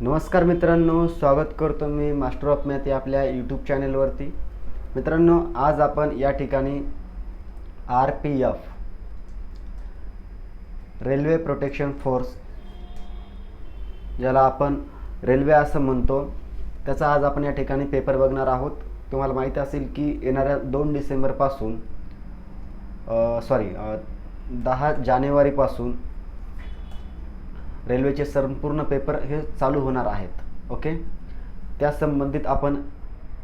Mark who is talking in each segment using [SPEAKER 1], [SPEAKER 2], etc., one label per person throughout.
[SPEAKER 1] नमस्कार मित्रांनो स्वागत करतो मी मास्टर ऑफ मॅथ या आपल्या यूट्यूब चॅनेलवरती. मित्रांनो आज आपण या ठिकाणी R P F railway protection force ज्याला आपण रेल्वे असं म्हणतो त्याचा आज आपण या ठिकाणी पेपर बघणार आहोत. तुम्हाला माहिती असेल की येणाऱ्या दोन डिसेंबरपासून सॉरी दहा जानेवारीपासून रेल्वेचे संपूर्ण पेपर हे चालू होणार आहेत ओके? त्या संबंधित आपण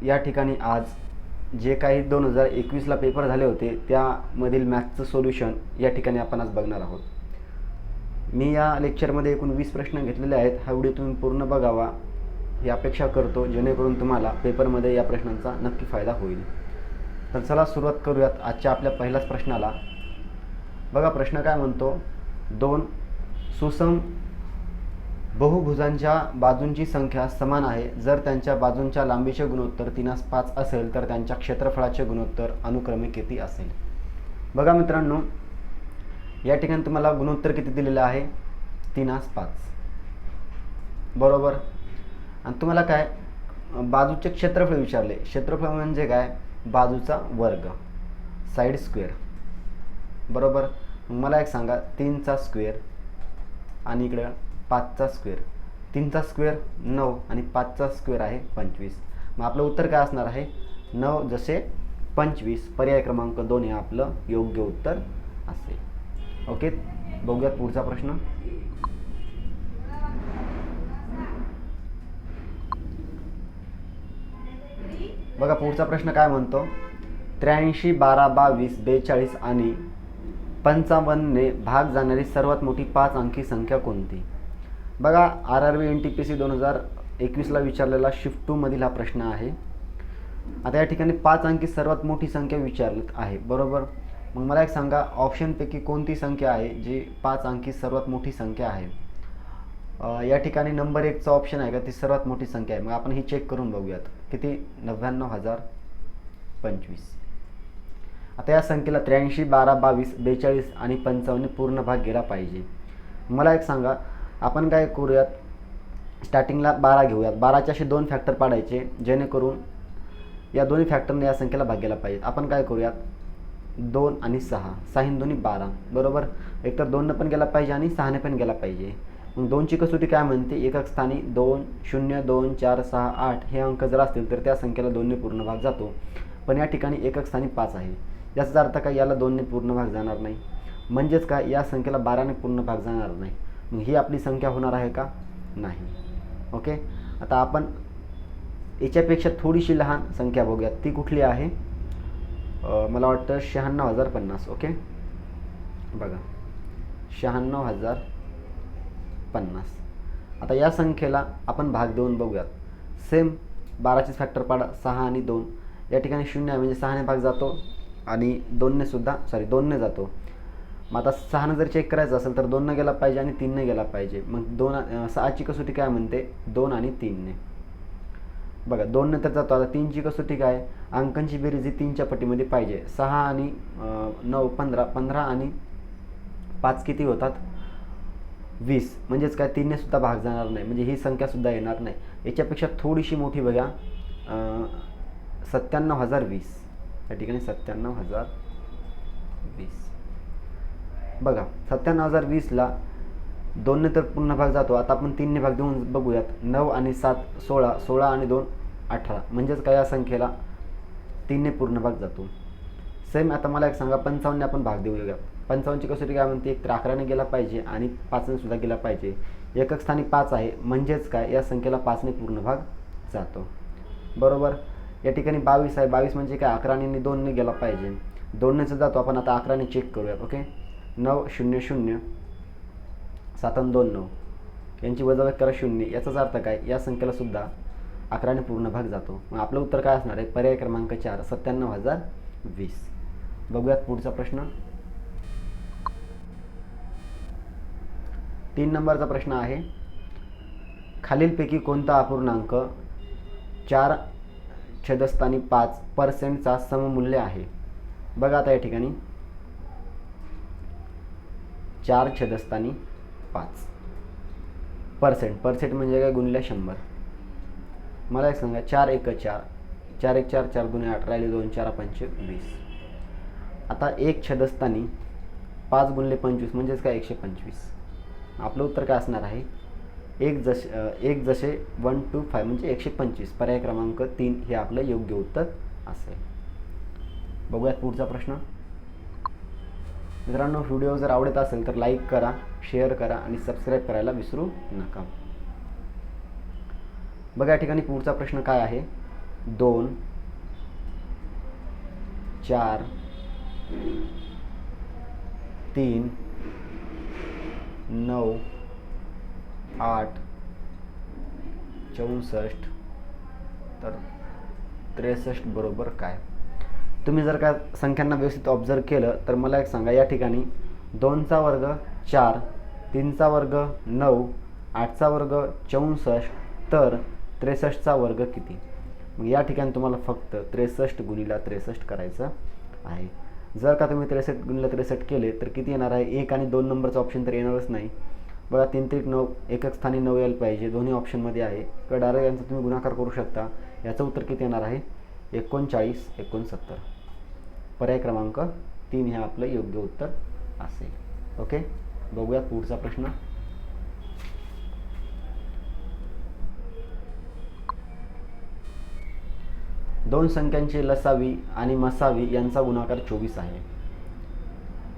[SPEAKER 1] या ठिकाणी आज जे काही दोन हजार एकवीसला पेपर झाले होते त्यामधील मॅथ्सचं सोल्युशन या ठिकाणी आपण आज बघणार आहोत. मी या लेक्चरमध्ये एकूण वीस प्रश्न घेतलेले आहेत. हा व्हिडिओ तुम्ही पूर्ण बघावा. ही अपेक्षा करतो जेणेकरून तुम्हाला पेपरमध्ये या प्रश्नांचा नक्की फायदा होईल. तर चला सुरुवात करूयात आजच्या आपल्या पहिल्याच प्रश्नाला. बघा प्रश्न काय म्हणतो? दोन सुसम बहुभुजांच्या बाजूंची संख्या समान आहे. जर त्यांच्या बाजूंच्या लांबीचे गुणोत्तर तीनास पाच असेल तर त्यांच्या क्षेत्रफळाचे गुणोत्तर अनुक्रमे किती असेल? बघा मित्रांनो या ठिकाणी तुम्हाला गुणोत्तर किती दिलेलं आहे? तीनास पाच. बरोबर? आणि तुम्हाला काय? बाजूचे क्षेत्रफळ विचारले. क्षेत्रफळ म्हणजे काय? बाजूचा वर्ग. Side square. बरोबर? मला एक सांगा तीनचा स्क्वेअर आणि इकडं पाचचा स्क्वेअर. तीनचा स्क्वेअर नऊ आणि पाचचा स्क्वेअर आहे पंचवीस. मग आपलं उत्तर काय असणार आहे? नऊ जसे पंचवीस. पर्याय क्रमांक दोन हे आपलं योग्य उत्तर असेल. ओके? बघूयात पुढचा प्रश्न. बघा पुढचा प्रश्न काय म्हणतो? त्र्याऐंशी बारा बावीस बेचाळीस आणि पंचावन्नने भाग जाणारी सर्वात मोठी पाच अंकी संख्या कोणती? बघा R R B N T P C दोन हजार एकवीसला विचारलेला शिफ्ट टूमधील हा प्रश्न आहे. आता या ठिकाणी पाच अंकी सर्वात मोठी संख्या विचारत आहे. बरोबर? मग मला एक सांगा ऑप्शनपैकी कोणती संख्या आहे जी पाच अंकी सर्वात मोठी संख्या आहे? या ठिकाणी नंबर एकचा ऑप्शन आहे का? ती सर्वात मोठी संख्या आहे. मग आपण ही चेक करून बघूयात. किती? नव्याण्णव हजार पंचवीस. आता या संख्येला त्र्याऐंशी बारा बावीस बेचाळीस आणि पंचावन्न पूर्ण भाग गेला पाहिजे. मला एक सांगा आपण काय करूयात? स्टार्टिंगला बारा घेऊयात. बाराचे असे दोन फॅक्टर पाडायचे जेणेकरून या दोन्ही फॅक्टरने या संख्येला भाग घ्यायला पाहिजे आपण काय करूयात? दोन आणि सहा. सहा दोन्ही बारा. बरोबर? एकतर दोननं पण गेला पाहिजे आणि सहाने पण गेला पाहिजे. मग दोनची कसोटी काय म्हणते? एकक स्थानी दोन शून्य दोन चार सहा आठ हे अंक जर असतील तर त्या संख्येला दोनने पूर्ण भाग जातो. पण या ठिकाणी एकक स्थानी पाच आहे. याचाच अर्थ काय? याला दोनने पूर्ण भाग जाणार नाही. म्हणजेच काय? या संख्येला बाराने पूर्ण भाग जाणार नाही. मग ही आपली संख्या होणार आहे का? नाही. ओके? आता आपण याच्यापेक्षा थोडीशी लहान संख्या बघूयात. ती कुठली आहे? मला वाटतं शहाण्णव हजार पन्नास ओके? बघा. शहाण्णव हजार पन्नास. आता या संख्येला आपण भाग देऊन बघूयात. सेम बाराचेच फॅक्टर पाडा सहा आणि दोन. या ठिकाणी शून्य म्हणजे सहाने भाग जातो आणि दोनने सुद्धा सॉरी दोनने जातो. मग आता सहानं जर चेक करायचं असेल तर दोननं गेला पाहिजे आणि तीननं गेला पाहिजे. मग दोन सहाची कसोटी काय म्हणते? दोन आणि तीनने. बघा दोनने तर जातो. आता तीनची कसोटी काय? अंकांची बेरीज ही तीनच्या पटीमध्ये पाहिजे. सहा आणि नऊ पंधरा. पंधरा आणि पाच किती होतात? वीस. म्हणजेच काय? तीनने सुद्धा भाग जाणार नाही. म्हणजे ही संख्यासुद्धा येणार नाही. याच्यापेक्षा थोडीशी मोठी बघा. सत्त्याण्णव हजार वीस. या ठिकाणी सत्त्याण्णव हजार वीस. बघा सत्त्याण्णव हजार वीसला दोनने तर पूर्ण भाग जातो. आता आपण तीनने भाग देऊन बघूयात. नऊ आणि सात सोळा सोळा आणि दोन अठरा. म्हणजेच काय या संख्येला तीनने पूर्ण भाग जातो. सेम आता मला एक सांगा पंचावन्नने आपण भाग देऊया पंचावन्नची कसोटी काय म्हणते? एक तर अकराने गेला पाहिजे आणि पाचने सुद्धा गेला पाहिजे. एकक स्थानी पाच आहे. म्हणजेच काय? या संख्येला पाचने पूर्ण भाग जातो. बरोबर? या ठिकाणी बावीस आहे. बावीस म्हणजे काय? अकराने दोनने गेला पाहिजे. दोननेच जातो. आपण आता अकराने चेक करूयात ओके नऊ शून्य शून्य सात दोन नऊ. यांची वजाबाकी करा शून्य. याचाच अर्थ काय? या संख्येला सुद्धा अकराने पूर्ण भाग जातो. मग आपलं उत्तर काय असणार आहे? पर्याय क्रमांक चार सत्त्याण्णव हजार वीस. बघूयात पुढचा प्रश्न. तीन नंबरचा प्रश्न आहे. खालीलपैकी कोणता अपूर्णांक चार छदस्थानी पाच पर्सेंटचा सममूल्य आहे? बघा आता या ठिकाणी. चार छेदस्थानी पाच. पर्सेंट. पर्सेंट म्हणजे काय? गुणिले शंभर. मला एक सांगा चार एक चार. चार एक चार चार दुने आठ राहिले दोन चार पंचे वीस. आता एक छदस्थानी पाच गुणले पंचवीस म्हणजेच काय? एकशे पंचवीस. आपलं उत्तर काय असणार आहे? एक जसे एक जसे वन टू फाय म्हणजे एकशे पंचवीस. पर्याय क्रमांक तीन हे आपलं योग्य उत्तर असेल. बघूयात पुढचा प्रश्न. मित्रांनो व्हिडिओ जर आवडत असेल तर लाईक करा शेअर करा आणि सबस्क्राईब करायला विसरू नका. बघा या ठिकाणी पुढचा प्रश्न काय आहे? दोन चार तीन नऊ आठ चौसष्ट तर त्रेसष्ट बरोबर काय? तुम्ही जर का संख्यांना व्यवस्थित ऑब्झर्व केलं तर मला एक सांगा या ठिकाणी दोनचा वर्ग चार तीनचा वर्ग नऊ आठचा वर्ग चौसष्ट तर त्रेसष्टचा वर्ग किती? मग या ठिकाणी तुम्हाला फक्त त्रेसष्ट गुणिला त्रेसष्ट करायचं आहे. जर का तुम्ही त्रेसष्ट गुणिला त्रेसष्ट केले तर किती येणार आहे? एक आणि दोन नंबरचं ऑप्शन तर येणारच नाही. बघा तीन त्रिक नऊ एकक स्थानी नऊ यायला पाहिजे दोन्ही ऑप्शनमध्ये आहे. किंवा डायरेक्ट यांचा तुम्ही गुणाकार करू शकता. याचं उत्तर किती येणार आहे? एकोणचाळीस एकोणसत्तर. पर्याय क्रमांक तीन हे आपलं योग्य उत्तर असेल. ओके बघूयात पुढचा प्रश्न. दोन संख्यांची लसावी आणि मसावी यांचा गुणाकार चोवीस आहे.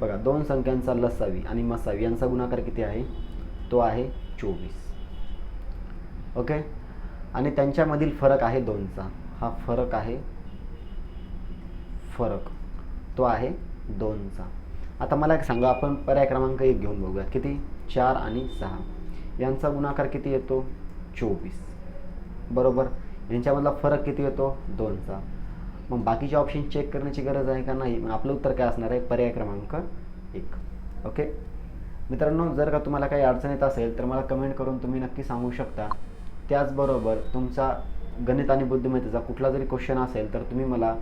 [SPEAKER 1] बघा दोन संख्यांचा लसावी आणि मसावी यांचा गुणाकार किती आहे? तो आहे चोवीस. ओके आणि त्यांच्यामधील फरक आहे दोनचा. हा फरक आहे फरक. तो आहे दोनचा. आता मला एक सांगा आपण पर्याय क्रमांक एक घेऊन बघूया किती? चार आणि सहा. यांचा गुणाकार किती येतो? चोवीस. बरोबर? यांच्यामधला फरक किती येतो? दोनचा. मग बाकीचे ऑप्शन चेक करण्याची गरज आहे का नाही? मग आपलं उत्तर काय असणार आहे? पर्याय क्रमांक एक. ओके मित्रांनो जर का तुम्हाला काही अडचण येत असेल तर मला कमेंट करून तुम्ही नक्की सांगू शकता. त्याचबरोबर तुमचा गणित आणि बुद्धिमत्तेचा कुठला जरी क्वेश्चन असेल तर तुम्ही मला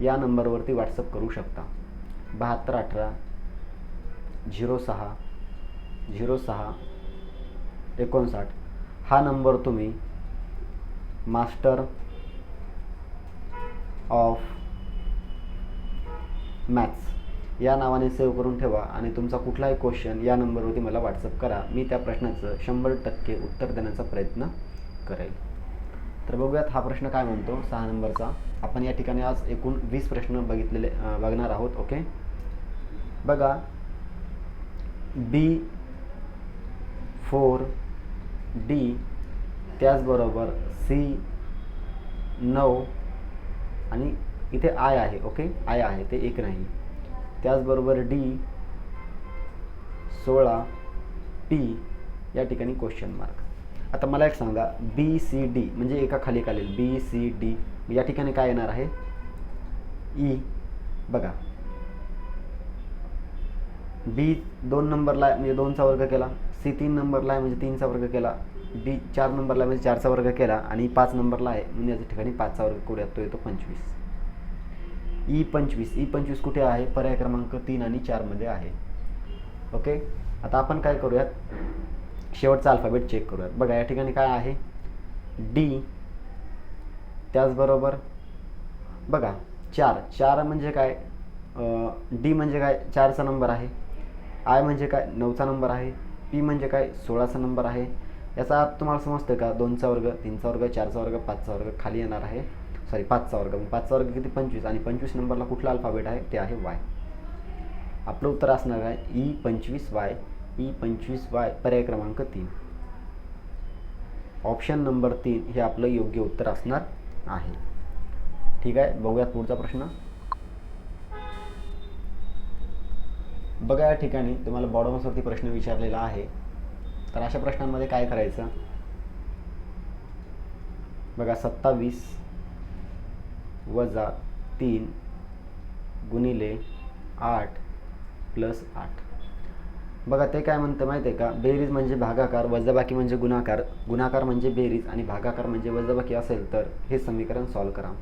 [SPEAKER 1] या नंबरवरती व्हॉट्सअप करू शकता. बहात्तर अठरा झिरो सहा झिरो सहा एकोणसाठ. हा नंबर तुम्ही मास्टर ऑफ मॅथ्स या नावाने सेव्ह करून ठेवा आणि तुमचा कुठलाही क्वेश्चन या नंबरवरती मला व्हॉट्सअप करा. मी त्या प्रश्नाचं शंभर टक्के उत्तर देण्याचा प्रयत्न करेल. तर बघूयात हा प्रश्न काय म्हणतो? सहा नंबरचा. आपण या ठिकाणी आज एकूण वीस प्रश्न बघितलेले बघणार आहोत ओके? बघा. बी फोर डी त्याचबरोबर सी नऊ आणि इथे आय आहे ओके? आय आहे ते एक नाही. त्याचबरोबर डी सोळा पी या ठिकाणी क्वेश्चन मार्क आता मला एक सांगा बी सी डी म्हणजे एका खाली खालील बी सी डी. या ठिकाणी काय येणार आहे? ई बघा. बी दोन नंबरला आहे म्हणजे दोनचा वर्ग केला. सी तीन नंबरला आहे म्हणजे तीनचा वर्ग केला. डी चार नंबरला आहे म्हणजे चारचा वर्ग केला. आणि पाच नंबरला आहे म्हणजे याच्या ठिकाणी पाचचा वर्ग करूया. तो येतो पंचवीस. ई पंचवीस. ई पंचवीस कुठे आहे? पर्याय क्रमांक तीन आणि चारमध्ये आहे. ओके आता आपण काय करूयात? शेवटचा अल्फाबेट चेक करूयात. बघा या ठिकाणी काय आहे? डी त्याचबरोबर बघा चार. चार म्हणजे काय? डी म्हणजे काय? चारचा नंबर आहे. आय म्हणजे काय? नऊचा नंबर आहे. पी म्हणजे काय? सोळाचा नंबर आहे. याचा अर्थ तुम्हाला समजतं का? दोनचा वर्ग तीनचा वर्ग चारचा वर्ग पाचचा वर्ग खाली येणार आहे. सॉरी पाचचा वर्ग. मग पाचचा वर्ग किती? पंचवीस. आणि पंचवीस नंबरला कुठला अल्फाबेट आहे? ते आहे वाय आपलं उत्तर असणार आहे ई पंचवीस वाय ई e पंचवीस वाय पर्याय क्रमांक तीन. ऑप्शन नंबर तीन हे आपलं योग्य उत्तर असणार. आहे. ठीक आहे बघूयात पुढचा प्रश्न. बघा या ठिकाणी तुम्हाला बॉडमसवरती प्रश्न विचारलेला आहे. तर अशा प्रश्नांमध्ये काय करायचं? बघा सत्तावीस वजा तीन गुणिले आठ प्लस आठ. बघा ते काय म्हणतं माहिती आहे का? बेरीज म्हणजे भागाकार वजाबाकी म्हणजे गुणाकार. गुणाकार म्हणजे बेरीज आणि भागाकार म्हणजे वजाबाकी असेल तर हे समीकरण सॉल्व करा.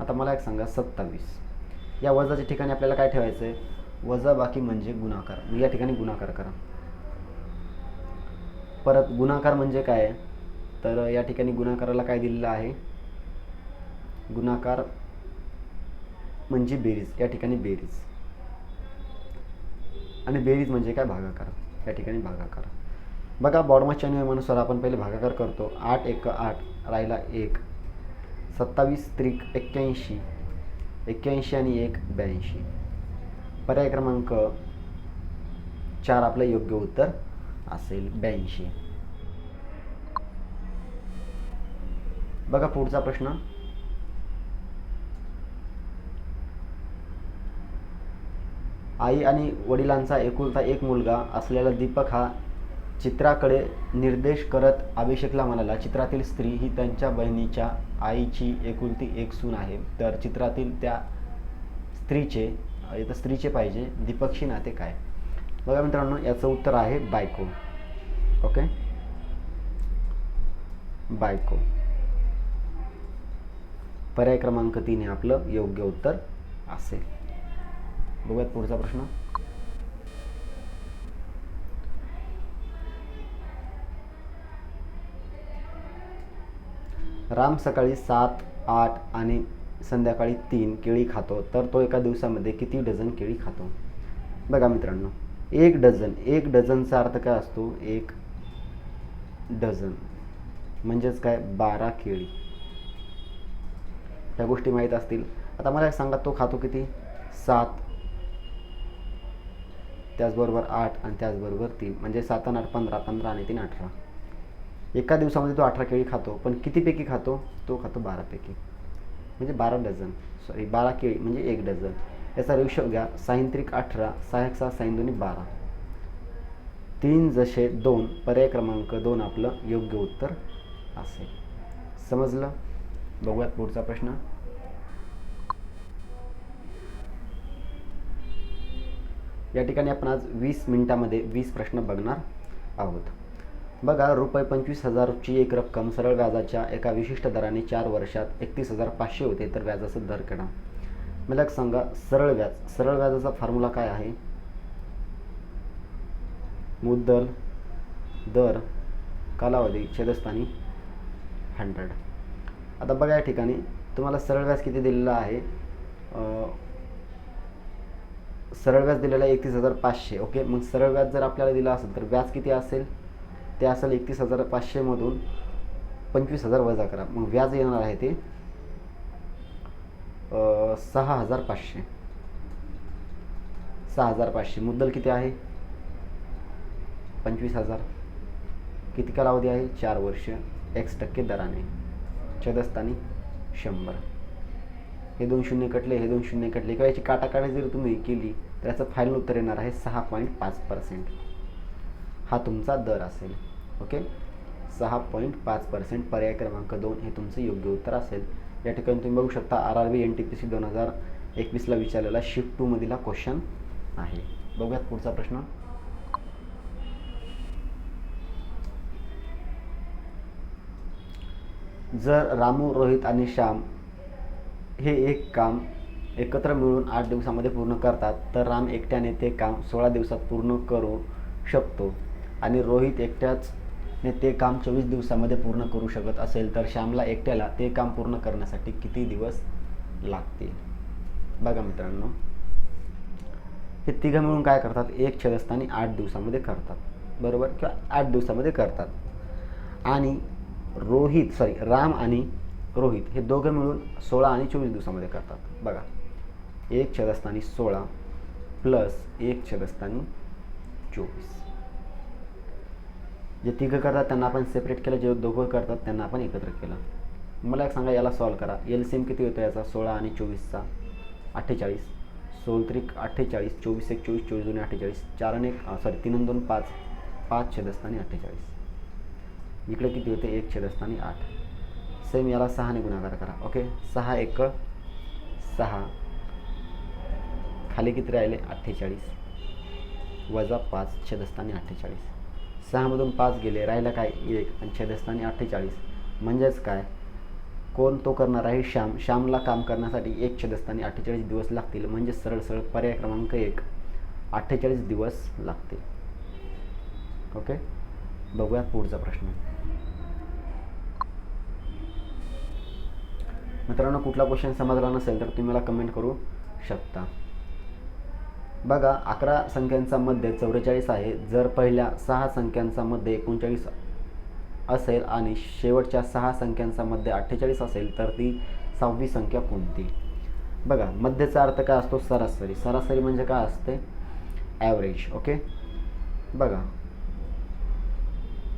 [SPEAKER 1] आता मला एक सांगा सत्तावीस. या वजाच्या ठिकाणी आपल्याला काय ठेवायचं आहे वजाबाकी म्हणजे गुणाकार. या ठिकाणी गुणाकार करा. परत गुणाकार म्हणजे काय? आहे तर या ठिकाणी गुणाकाराला काय दिलेलं आहे? गुणाकार म्हणजे बेरीज. या ठिकाणी बेरीज. आणि बेरीज म्हणजे काय? भागाकार. या ठिकाणी भागाकार. बघा बॉडमासच्या नियमानुसार आपण पहिले भागाकार करतो. आठ एक आठ राहिला एक. सत्तावीस त्रिक एक्क्याऐंशी. एक्क्याऐंशी आणि एक ब्याऐंशी. पर्याय क्रमांक चार आपलं योग्य उत्तर असेल ब्याऐंशी. बघा पुढचा प्रश्न. आई आणि वडिलांचा एकुलता एक मुलगा असलेला दीपक हा चित्राकडे निर्देश करत अभिषेकला म्हणाला चित्रातील स्त्री ही त्यांच्या बहिणीच्या आईची एकुलती एक सून आहे. तर चित्रातील त्या स्त्रीचे इथं स्त्रीचे पाहिजे. दीपकशी नाते काय? बघा मित्रांनो याचं उत्तर आहे बायको. ओके? बायको. पर्याय क्रमांक तीन हे आपलं योग्य उत्तर असेल. बघूयात पुढचा प्रश्न. राम सकाळी सात आठ आणि संध्याकाळी तीन केळी खातो तर तो एका दिवसामध्ये किती डझन केळी खातो? बघा मित्रांनो एक डझन एक डझनचा अर्थ काय असतो? एक डझन. म्हणजेच काय? बारा केळी. ह्या गोष्टी माहीत असतील. आता मला सांगा तो खातो किती? सात त्याचबरोबर आठ आणि त्याचबरोबर तीन. म्हणजे सात आणि आठ पंधरा. पंधरा आणि तीन अठरा. एका दिवसामध्ये तो अठरा केळी खातो. पण कितीपैकी खातो? तो खातो बारापैकी. म्हणजे बारा डझन. सॉरी बारा केळी म्हणजे एक डझन. याचा रेशो घ्या. सायंत्रिक अठरा सहायक सहा साईन दोन्ही बारा. तीन जसे दोन पर्याय क्रमांक दोन आपलं योग्य उत्तर असेल. समजलं? बघूयात पुढचा प्रश्न. या ठिकाणी आपण आज वीस मिनिटामध्ये वीस प्रश्न बघणार आहोत. बघा रुपये पंचवीस हजारची एक रक्कम सरळ व्याजाच्या एका विशिष्ट दराने चार वर्षात एकतीस हजार पाचशे होते तर व्याजाचा दर केला मला एक सांगा सरळ व्याज सरळ व्याजाचा फॉर्म्युला काय आहे? मुद्दल दर कालावधी छेदस्थानी हंड्रेड आता बघा या ठिकाणी तुम्हाला सरळ व्याज किती दिलेलं आहे? सरळ व्याज दिलेलं आहे एकतीस हजार पाचशे ओके? मग सरळ व्याज जर आपल्याला दिलं असेल तर व्याज किती असेल? ते असेल एकतीस हजार पाचशेमधून पंचवीस हजार वजा करा. मग व्याज येणार आहे ते सहा हजार पाचशे. सहा हजार पाचशे. मुद्दल किती आहे? पंचवीस हजार. किती कालावधी आहे? चार वर्ष. एक्स टक्के दराने. छदस्थानी शंभर. हे दोन शून्य कटले हे दोन शून्य कटले. किंवा याची काटाकाटी जर तुम्ही केली तर याचं फायनल उत्तर येणार आहे सहा पॉईंट पाच पर्सेंट हा तुमचा दर असेल. ओके? सहा पॉईंट पाच पर्सेंट पर्याय क्रमांक दोन हे तुमचं योग्य उत्तर असेल. या ठिकाणी तुम्ही बघू शकता R R B N T P C दोन हजार एकवीसला विचारलेला शिफ्ट टूमधील हा क्वेश्चन आहे. बघूयात पुढचा प्रश्न. जर रामू रोहित आणि श्याम हे एक काम एकत्र मिळून आठ दिवसामध्ये पूर्ण करतात तर राम एकट्याने ते काम सोळा दिवसात पूर्ण करू शकतो आणि रोहित एकट्याचने ते काम चोवीस दिवसामध्ये पूर्ण करू शकत असेल तर श्यामला एकट्याला ते काम पूर्ण करण्यासाठी किती दिवस लागतील? बघा मित्रांनो. हे तिघं मिळून काय करतात? एक छेदस्थानी आठ दिवसामध्ये करतात. बरोबर? किंवा आठ दिवसामध्ये करतात. आणि रोहित सॉरी राम आणि रोहित हे दोघं मिळून सोळा आणि चोवीस दिवसामध्ये करतात. बघा एक छदस्थानी सोळा प्लस एक छदस्थानी चोवीस. जे तिघं करतात त्यांना आपण सेपरेट केलं. जे दोघं करतात त्यांना आपण एकत्र केलं. मला एक सांगा याला सॉल्व करा. एल सी एम किती होतो याचा? सोळा आणि चोवीसचा. अठ्ठेचाळीस. सोलत्रिक अठ्ठेचाळीस. चोवीस एक चोवीस चोवीस दोन अठ्ठेचाळीस. चार आणि एक सॉरी तीन दोन पाच. पाच छेदस्थानी अठ्ठेचाळीस. इकडे किती होते? एक छेदस्थानी आठ. सेम याला सहाने गुणाकार करा. ओके सहा एक सहा. खाली किती राहिले? अठ्ठेचाळीस. वजा पाच छेदस्थानी अठ्ठेचाळीस. सहामधून पाच गेले राहिलं काय? एक. आणि छेदस्थानी अठ्ठेचाळीस. म्हणजेच काय? कोण तो करणार आहे? श्याम. श्यामला काम करण्यासाठी एक छेदस्थानी अठ्ठेचाळीस दिवस लागतील. म्हणजे सरळ सरळ पर्याय क्रमांक एक. अठ्ठेचाळीस दिवस लागतील. ओके बघूया पुढचा प्रश्न. मित्रांनो कुठला क्वेश्चन समजला नसेल तर तुम्ही मला कमेंट करू शकता. बघा अकरा संख्यांचा मध्य चौवेचाळीस आहे. जर पहिल्या सहा संख्यांचा मध्य एकोणचाळीस असेल आणि शेवटच्या सहा संख्यांचा मध्य अठ्ठेचाळीस असेल तर ती सहावी संख्या कोणती? बघा मध्यचा अर्थ काय असतो? सरासरी. सरासरी म्हणजे काय असते? ॲव्हरेज ओके बघा.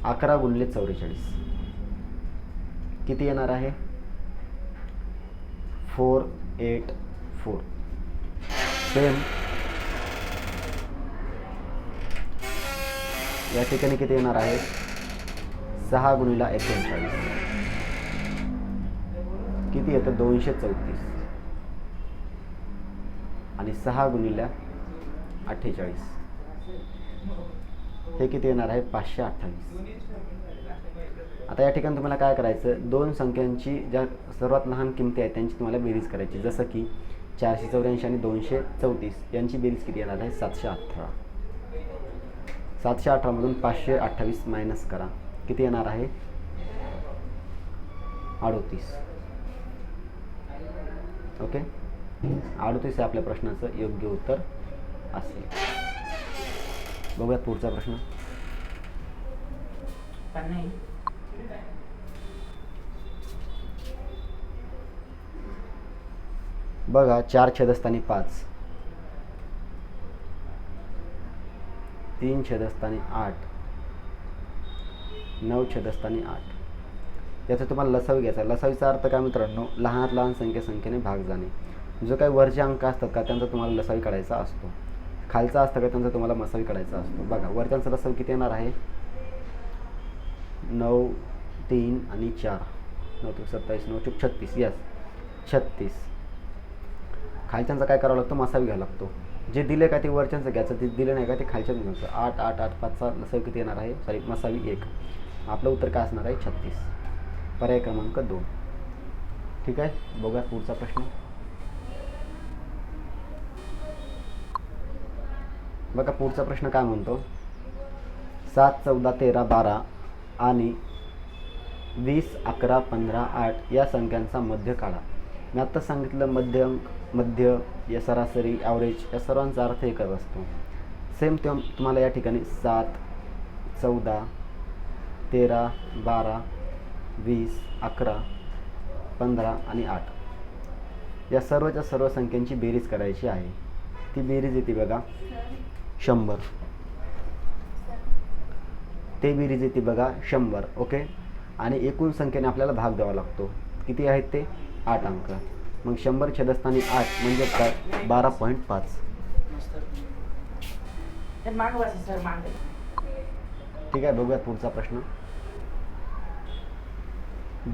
[SPEAKER 1] अकरा गुणले चौवेचाळीस. किती येणार आहे? Four eight four. सेम या ठिकाणी किती येणार आहे? सहा गुणीला एकोणचाळीस. किती येतं? दोनशे चौतीस. आणि सहा गुणीला अठ्ठेचाळीस. हे किती येणार आहे? पाचशे अठ्ठावीस. आता या ठिकाणी तुम्हाला काय करायचं? दोन संख्यांची ज्या सर्वात लहान किमती आहेत त्यांची तुम्हाला बेरीज करायची. जसं की चारशे चौऱ्याऐंशी आणि दोनशे चौतीस. यांची बेरीज किती येणार आहे? सातशे अठरा. सातशे अठरामधून पाचशे अठ्ठावीस मायनस करा. किती येणार आहे? अडोतीस. ओके? अडोतीस हे आपल्या प्रश्नाचं योग्य उत्तर असेल. बघूयात पुढचा प्रश्न.
[SPEAKER 2] पण नाही.
[SPEAKER 1] बघा चार छेदस्थानी पाच. तीन छेदस्थानी आठ. नऊ छेदस्थानी आठ. याचा तुम्हाला लसावी घ्यायचा लसावीचा अर्थ काय मित्रांनो? लहानात लहान संख्या संख्येने भाग जाणे. जो काही वरचे अंक असतात का त्यांचा तुम्हाला लसावी काढायचा असतो. खालचा असतं का त्यांचा तुम्हाला मसावी काढायचा असतो. बघा वरच्यांचा लसावी किती येणार आहे? नऊ तीन आणि चार. नऊ ते सत्तावीस नऊ चूक छत्तीस. यस छत्तीस. खालच्यांचा काय करावं लागतो? मासावी घ्यावा लागतो. जे दिले का ते वरच्यांचं घ्यायचं ते दिलं नाही का ते खालच्याच घ्यायचं आठ आठ आठ पाचचा नसावी किती येणार आहे? सॉरी मसावी एक. आपलं उत्तर काय असणार आहे? छत्तीस. पर्याय क्रमांक दोन. ठीक आहे? बघा पुढचा प्रश्न. बघा पुढचा प्रश्न काय म्हणतो? सात चौदा तेरा बारा. आणि वीस अकरा पंधरा आठ या संख्यांचा मध्य काढा. मी आत्ता सांगितलं मध्य मध्य या सरासरी ॲव्हरेज या सर्वांचा अर्थ एकच असतो. सेम तेव्हा तुम्हाला या ठिकाणी सात चौदा तेरा बारा वीस अकरा पंधरा आणि आठ. या सर्वच्या सर्व संख्यांची बेरीज करायची आहे. ती बेरीज येते बघा. शंभर. ते बेरीज येते बघा शंभर ओके? आणि एकूण संख्येने आपल्याला भाग द्यावा लागतो. किती आहेत ते? आठ अंक. मग शंभर छेदस्थानी आठ म्हणजे काय? बारा पॉईंट पाच. ठीक आहे बघूयात पुढचा प्रश्न.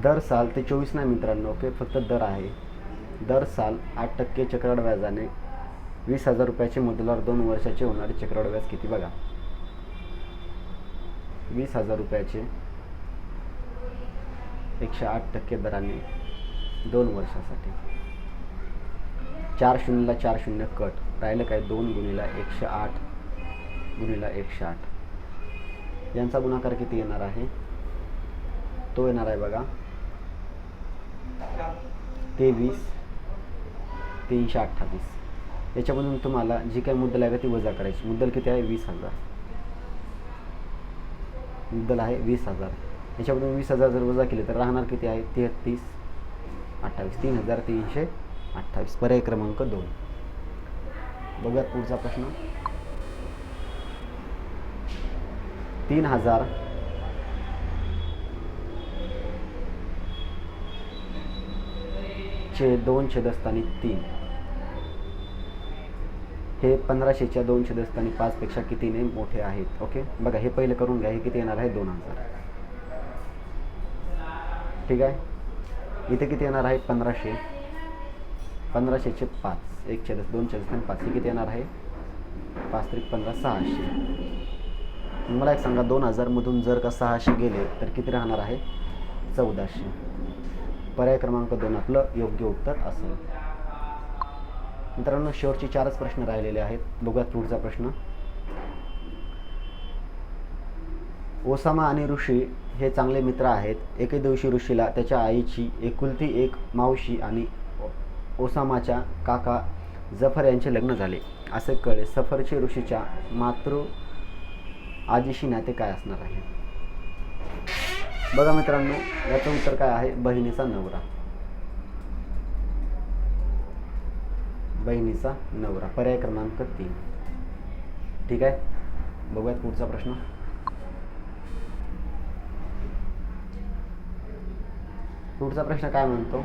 [SPEAKER 1] दर साल ते चोवीस नाही मित्रांनो ओके? फक्त दर आहे. दर साल आठ टक्के चक्रवाढ व्याजाने वीस हजार रुपयाचे मुदलावर दोन वर्षाचे होणारे चक्रवाढ व्याज किती बघा? वीस हजार रुपयाचे एकशे आठ टक्के दराने दोन वर्षासाठी. चार शून्यला चार शून्य कट. राहिलं काय? दोन गुणीला एकशे आठ गुणीला एकशे आठ. यांचा गुणाकार किती येणार आहे? तो येणार आहे बघा. तेवीस तीनशे अठ्ठावीस. याच्यामधून तुम्हाला जी काही मुद्दल आहे का ती वजा करायची. मुद्दल किती आहे? वीस हजार. मुद्दल आहे वीस हजार. याच्यामधून वीस हजार जर वजा केले तर राहणार किती आहे? तेहतीस अठ्ठावीस. तीन हजार तीनशे अठ्ठावीस. पर्याय क्रमांक दोन. बघूयात पुढचा प्रश्न. तीन हजार चे दोन छेदस्थानी तीन. हे पंधराशेच्या दोन आणि पाचपेक्षा कितीने मोठे आहेत ओके? बघा हे पहिलं करून घ्या हे किती येणार आहे? दोन हजार. ठीक आहे? इथे किती येणार आहे? पंधराशे. पंधराशेचे पाच एक दोनशे दोन आणि पाच. हे किती येणार आहे? पाच त्रिक पंधरा सहाशे. मला एक सांगा दोन हजारमधून जर का सहाशे गेले तर किती राहणार आहे? चौदाशे. पर्याय क्रमांक दोन आपलं योग्य उत्तर असेल. मित्रांनो शेवटचे चारच प्रश्न राहिलेले आहेत. बघूयात पुढचा प्रश्न. ओसामा आणि ऋषी हे चांगले मित्र आहेत. एके दिवशी ऋषीला त्याच्या आईची एकुलती एक मावशी आणि ओसामाच्या काका जफर यांचे लग्न झाले. असे कळे सफरचे ऋषीच्या मातृ आजीशी नाते काय असणार आहे? बघा मित्रांनो याचं उत्तर काय आहे? बहिणीचा नवरा. बहिणीचा नवरा. पर्याय क्रमांक तीन. ठीक आहे? बघूयात पुढचा प्रश्न. पुढचा प्रश्न काय म्हणतो?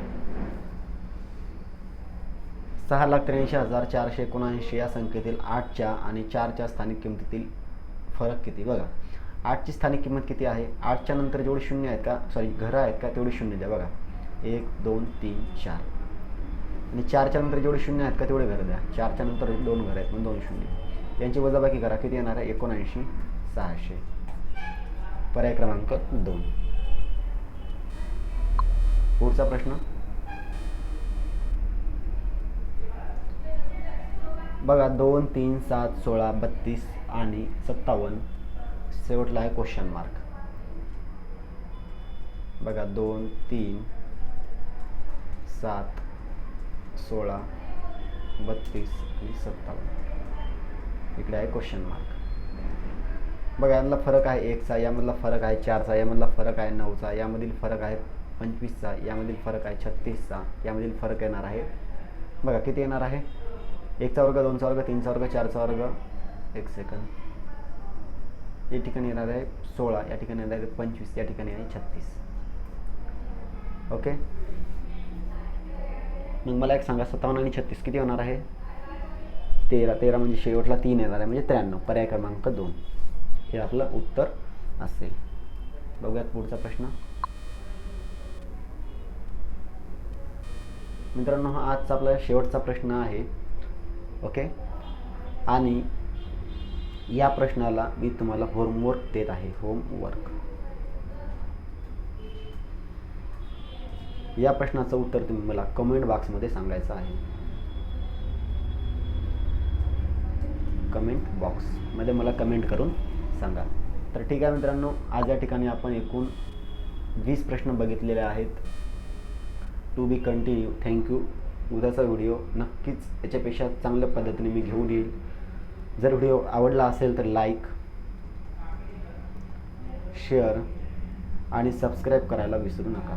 [SPEAKER 1] सहा लाख त्र्याऐंशी हजार चारशे एकोणऐंशी या संख्येतील आठच्या आणि चारच्या स्थानिक किमतीतील फरक किती? बघा. आठची स्थानिक किंमत किती आहे? आठच्या नंतर जेवढे शून्य आहेत का? सॉरी घरं आहेत का? तेवढी शून्य द्या. बघा. एक दोन तीन चार. आणि चारच्या नंतर जेवढे शून्य आहेत का तेवढे घरं द्या. चारच्या नंतर दोन घरं आहेत म्हणून दोन शून्य. यांची वजाबाकी करा. किती येणार आहे? एकोणऐंशी सहाशे. पर्याय क्रमांक दोन. पुढचा प्रश्न. बघा दोन तीन सात सोळा बत्तीस आणि सत्तावन्न. शेवटला आहे क्वेश्चन मार्क बघा दोन तीन सात सोळा बत्तीस आणि सत्तावन्न. इकडे आहे क्वेश्चन मार्क बघा यामधला फरक आहे एकचा यामधला फरक आहे चारचा यामधला फरक आहे नऊचा यामधील फरक आहे पंचवीसचा यामधील फरक आहे छत्तीसचा यामधील फरक येणार आहे. बघा किती येणार आहे? एकचा वर्ग दोनचा वर्ग तीनचा वर्ग चारचा वर्ग. एक सेकंद या ठिकाणी येणार आहे सोळा या ठिकाणी येणार आहे पंचवीस या ठिकाणी आहे छत्तीस. ओके? मग मला एक सांगा सत्तावन्न आणि छत्तीस किती होणार आहे? तेरा तेरा म्हणजे शेवटला तीन येणार आहे म्हणजे त्र्याण्णव. पर्याय क्रमांक दोन. हे आपलं उत्तर असेल. बघूयात पुढचा प्रश्न. मित्रांनो हा आजचा आपला शेवटचा प्रश्न आहे. ओके? आणि या प्रश्नाला मी तुम्हाला होमवर्क देत आहे. होमवर्क या प्रश्नाचं उत्तर तुम्ही मला कमेंट बॉक्समध्ये सांगायचं आहे. कमेंट बॉक्समध्ये मला कमेंट करून सांगा. तर ठीक आहे मित्रांनो आज या ठिकाणी आपण एकूण वीस प्रश्न बघितलेले आहेत. To be continue thank you उद्याचा व्हिडिओ नक्कीच याच्यापेक्षा चांगल्या पद्धतीने मी घेऊन येईल. जर व्हिडिओ आवडला असेल तर लाईक शेअर आणि सबस्क्राईब करायला विसरू नका.